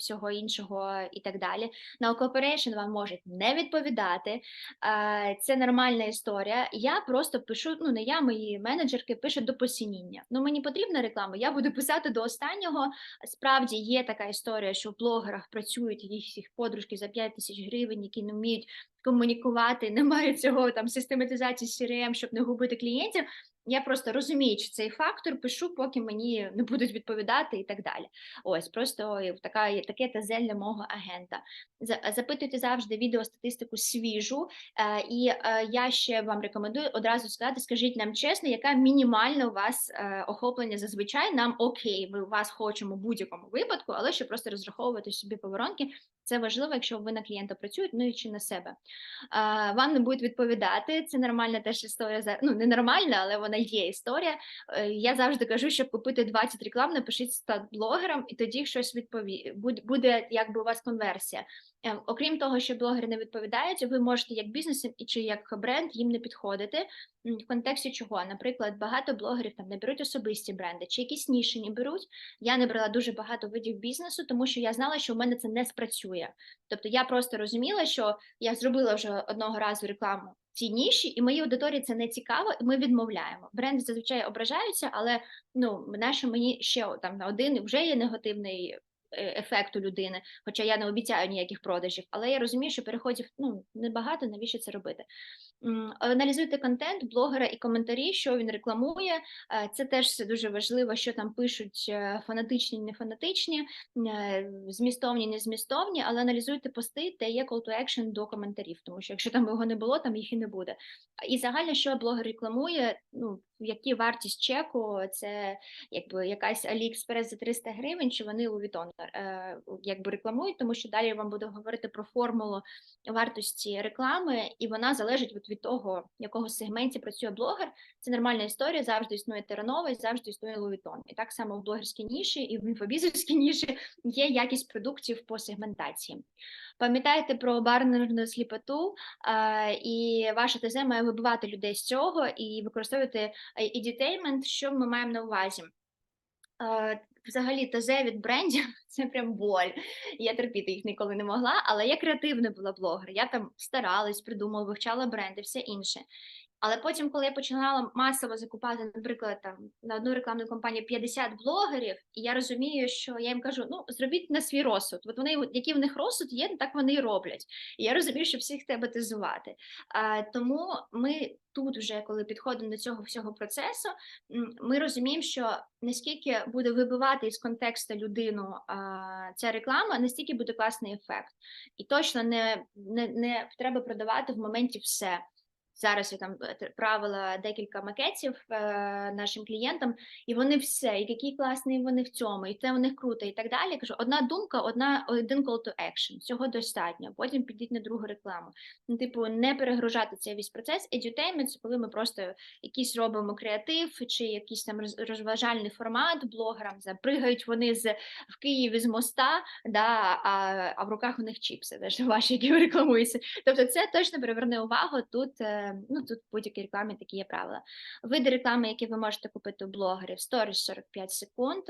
всього іншого і так далі. На cooperation вам можуть не відповідати. Це нормальна історія. Я просто пишу, ну не я, мої менеджерки пишуть до посініння. Ну мені потрібна реклама, я буду писати до останнього. Справді є така історія, що в блогерах працюють їх всіх подружки за 5 тисяч гривень, які не вміють комунікувати, немає цього там систематизації CRM, щоб не губити клієнтів. Я просто розуміючи цей фактор, пишу, поки мені не будуть відповідати і так далі. Ось просто така таке тазель для мого агента. Запитуйте завжди відеостатистику свіжу, е, і е, я ще вам рекомендую одразу сказати, скажіть нам чесно, яка мінімальна у вас е, охоплення зазвичай. Нам окей, ми вас хочемо в будь-якому випадку, але щоб просто розраховувати собі поворонки. Це важливо, якщо ви на клієнта працюєте, ну і чи на себе. Вам не будуть відповідати. Це нормальна теж історія. Ну, не нормальна, але вона є історія. Е, Я завжди кажу, щоб купити 20 реклам, напишіть стати блогером, і тоді щось відпові... буде, якби у вас конверсія. Е, Окрім того, що блогери не відповідають, ви можете як бізнес і чи як бренд їм не підходити. В контексті чого? Наприклад, багато блогерів там не беруть особисті бренди, чи якісь ніші не беруть. Я не брала дуже багато видів бізнесу, тому що я знала, що в мене це не спрацює. Тобто я просто розуміла, що я зробила вже одного разу рекламу в цій ніші, і моїй аудиторії це не цікаво, і ми відмовляємо. Бренди зазвичай ображаються, але ну що мені ще там на один вже є негативний. Е, Ефект у людини, хоча я не обіцяю ніяких продажів, але я розумію, що переходів ну небагато, навіщо це робити? Аналізуйте контент блогера і коментарі, що він рекламує. Е, Це теж все дуже важливо, що там пишуть е, фанатичні, не фанатичні, змістовні, не змістовні, але аналізуйте пости, де є call to action до коментарів, тому що якщо там його не було, там їх і не буде. І загально, що блогер рекламує, ну які вартість чеку, це якби якась AliExpress за 300 гривень, чи вони Louis Vuitton, якби рекламують, тому що далі я вам буду говорити про формулу вартості реклами, і вона залежить от від того, в якого сегменті працює блогер. Це нормальна історія. Завжди існує Теренова і завжди існує Vuitton. І так само в блогерській ніші і в інфобізнесській ніші є якість продуктів по сегментації. Пам'ятайте про барнерну сліпоту, і ваша ТЗ має вибивати людей з цього і використовувати edutainment, що ми маємо на увазі. Е, Взагалі, ТЗ від брендів це прям боль. Я терпіти їх ніколи не могла, але я креативна була блогер. Я там старалась, придумала, вивчала бренди, все інше. Але потім, коли я починала масово закупати, наприклад, там на одну рекламну кампанію 50 блогерів, і я розумію, що я їм кажу: ну зробіть на свій розсуд. От вони, які в них розсуд є, так вони і роблять. І я розумію, що всіх треба тезувати. А, тому ми тут, вже коли підходимо до цього всього процесу, ми розуміємо, що наскільки буде вибивати із контексту людину а, ця реклама, настільки буде класний ефект. І точно не, не, не треба продавати в моменті все. Зараз я там е, правила декілька макетів е, нашим клієнтам, і вони все, і які класні вони в цьому, і це у них круто, і так далі. Кажу, одна думка, одна один call to action. Цього достатньо. Потім підіть на другу рекламу. Ну, типу, не перегружати цей весь процес. Edutainment – це коли ми просто якийсь робимо креатив чи якийсь там роз- розважальний формат блогерам. Запригають вони з в Києві з моста, да, а, а в руках у них чіпси, теж ваші, які рекламуються. Тобто, це точно приверне увагу. Тут е, ну тут в будь-якій рекламі такі є правила. Види реклами, які ви можете купити у блогерів: сторіс 45 секунд.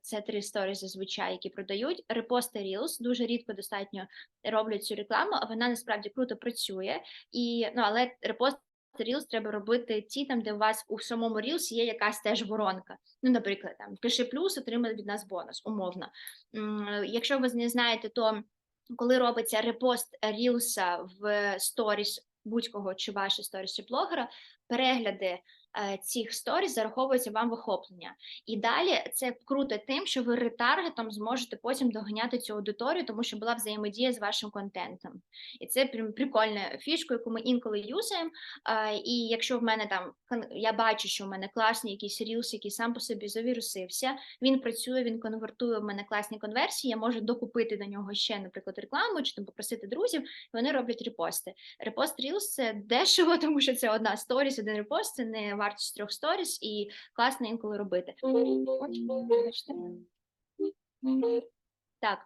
Це три сторіс зазвичай, які продають. Репости Reels дуже рідко достатньо роблять цю рекламу, а вона насправді круто працює. І ну але репост. Reels треба робити ті, там, де у вас у самому Reels є якась теж воронка. Ну, наприклад, там пиши плюс, отримай від нас бонус, умовно. Якщо ви не знаєте, то коли робиться репост Рілса в сторіс будь-кого чи ваші сторіс блогера, перегляди цих сторіс зараховуються вам в охоплення. І далі це круто тим, що ви ретаргетом зможете потім доганяти цю аудиторію, тому що була взаємодія з вашим контентом. І це прикольна фішка, яку ми інколи юзаємо. Е, І якщо в мене там я бачу, що в мене класний якийсь рілс, який сам по собі завірусився, він працює, він конвертує в мене класні конверсії. Я можу докупити до нього ще, наприклад, рекламу чи там попросити друзів. і Вони роблять репости. Репост Reels – це дешево, тому що це одна сторіс, один репост, це не вартість трьох сторіс, і класно інколи робити. Так.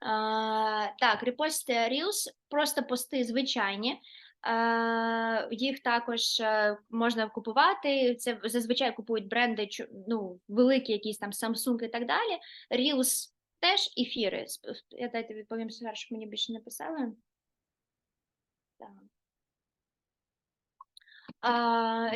А, так, репост Reels, просто пости звичайні. А, їх також е, можна купувати. Це зазвичай купують бренди, ну, великі, якісь там Samsung і так далі. Reels теж ефіри. Я дайте відповім щоб мені більше не писали. Так.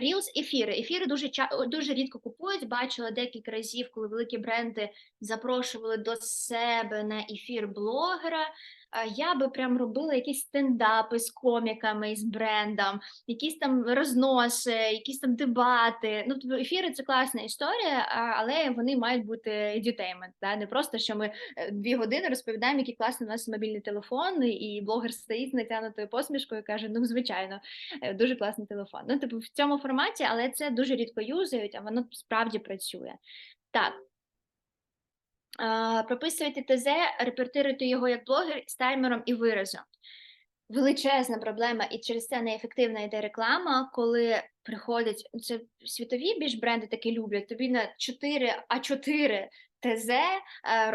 Reels ефіри. Ефіри дуже дуже рідко купують. Бачила декілька разів, коли великі бренди запрошували до себе на ефір блогера. А, Я би прям робила якісь стендапи з коміками, з брендом, якісь там розноси, якісь там дебати. Ну, тобто ефіри це класна історія, але вони мають бути edutainment, да? не просто що ми е, дві години розповідаємо, який класний у нас мобільний телефон, і блогер стоїть натягнутою посмішкою і каже: ну, звичайно, е, дуже класний телефон. Ну, типу, в цьому форматі, але це дуже рідко юзають, а воно справді працює. Так прописуйте ТЗ, репертируйте його як блогер з таймером і виразом. Величезна проблема, і через це неефективна йде реклама, коли приходять ну, це світові більш бренди такі люблять. Тобі на 4 а 4 Тезе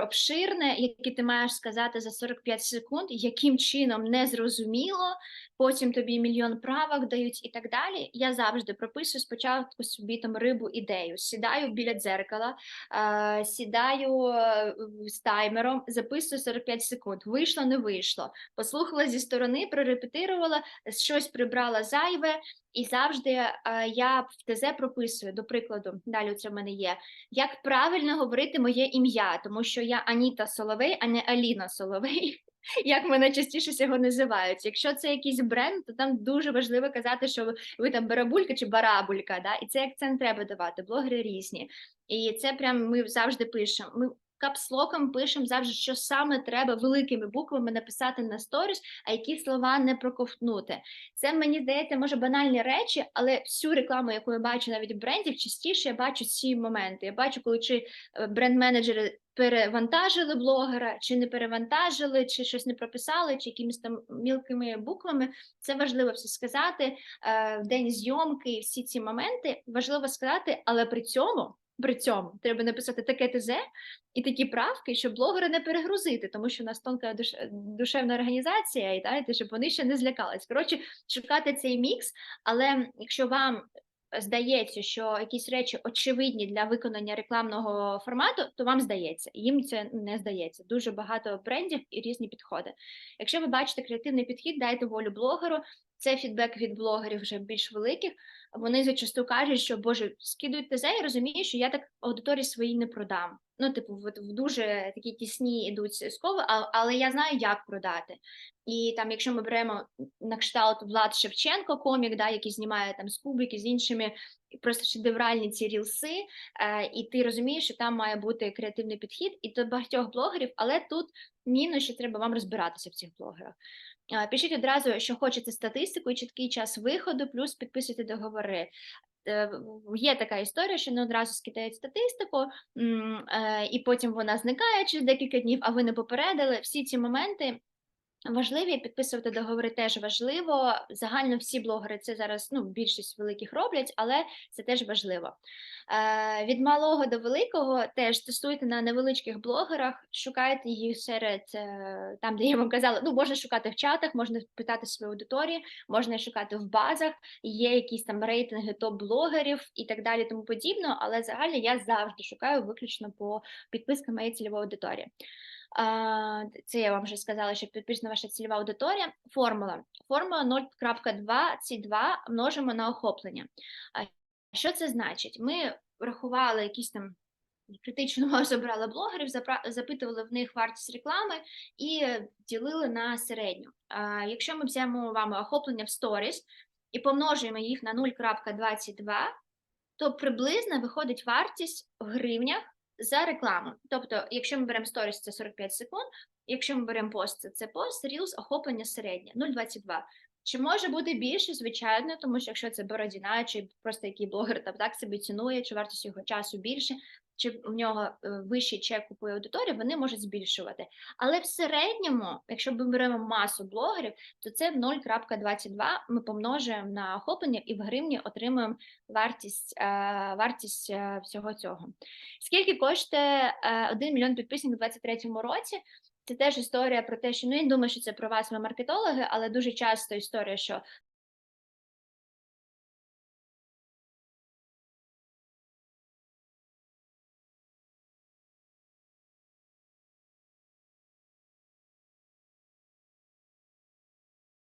обширне, яке ти маєш сказати за 45 секунд, яким чином не зрозуміло, потім тобі мільйон правок дають і так далі. Я завжди прописую спочатку собі там рибу ідею. Сідаю біля дзеркала, е, сідаю е, з таймером, записую 45 секунд. Вийшло, не вийшло. Послухала зі сторони, прорепетирувала, щось прибрала зайве, і завжди е, я в ТЗ прописую, до прикладу, далі це в мене є, як правильно говорити моє ім'я, тому що я Аніта Соловей, а не Аліна Соловей. Як мене частіше всього називають. Якщо це якийсь бренд, то там дуже важливо казати, що ви, там барабулька чи барабулька, да? і це акцент треба давати. Блогери різні. І це прям ми завжди пишемо. Ми капслоком пишемо завжди, що саме треба великими буквами написати на сторіс, а які слова не проковтнути. Це мені здається, може банальні речі, але всю рекламу, яку я бачу навіть в брендів, частіше я бачу ці моменти. Я бачу, коли чи е, бренд-менеджери перевантажили блогера, чи не перевантажили, чи щось не прописали, чи якимись там мілкими буквами. Це важливо все сказати. е, В день зйомки, всі ці моменти важливо сказати, але при цьому. При цьому треба написати таке ТЗ і такі правки, щоб блогера не перегрузити, тому що у нас тонка душ... душевна організація, і знаєте, щоб вони ще не злякались. Коротше, шукати цей мікс, але якщо вам здається, що якісь речі очевидні для виконання рекламного формату, то вам здається, їм це не здається. Дуже багато брендів і різні підходи. Якщо ви бачите креативний підхід, дайте волю блогеру. Це фідбек від блогерів вже більш великих. Вони зачасту кажуть, що Боже, скидують ТЗ і розумію, що я так аудиторії своїй не продам. Ну, типу, в, в дуже такі тісні йдуть скови, але я знаю, як продати. І там, якщо ми беремо на кшталт Влад Шевченко, комік, да, який знімає там з публіки з іншими просто шедевральні ці рілси, е, і ти розумієш, що там має бути креативний підхід, і до багатьох блогерів, але тут мінус, що треба вам розбиратися в цих блогерах. Пишіть одразу, що хочете статистику і чіткий час виходу, плюс підписуйте договори. Е, Є така історія, що не одразу скидають статистику, е, і потім вона зникає через декілька днів, а ви не попередили. Всі ці моменти важливі. Підписувати договори теж важливо. Загально всі блогери це зараз ну, більшість великих роблять, але це теж важливо. Е, від малого до великого теж тестуйте на невеличких блогерах, шукайте їх серед е, там, де я вам казала, ну можна шукати в чатах, можна питати свою аудиторії, можна шукати в базах, є якісь там рейтинги топ-блогерів і так далі, тому подібно. Але загально я завжди шукаю виключно по підпискам моєї цільової аудиторії. Це я вам вже сказала, що підписана ваша цільова аудиторія. Формула. Формула 0.22 множимо на охоплення. Що це значить? Ми рахували якісь там критичну масу брали блогерів, запитували в них вартість реклами і ділили на середню. А Якщо ми взяємо вами охоплення в сторіс і помножуємо їх на 0.22, то приблизно виходить вартість в гривнях за рекламу. Тобто, якщо ми беремо сторіс, це 45 секунд, якщо ми беремо пост, це, пост, Reels, охоплення середнє 0,22. Чи може бути більше? Звичайно, тому що якщо це Бородіна, чи просто який блогер там так собі цінує, чи вартість його часу більше, чи в нього е, вищий чек купує аудиторію, вони можуть збільшувати. Але в середньому, якщо ми беремо масу блогерів, то це 0,22 ми помножуємо на охоплення і в гривні отримуємо вартість, е, вартість е, всього цього. Скільки коштує е, 1 мільйон підписників у 2023 році? Це теж історія про те, що ну я думаю, що це про вас, ви маркетологи, але дуже часто історія, що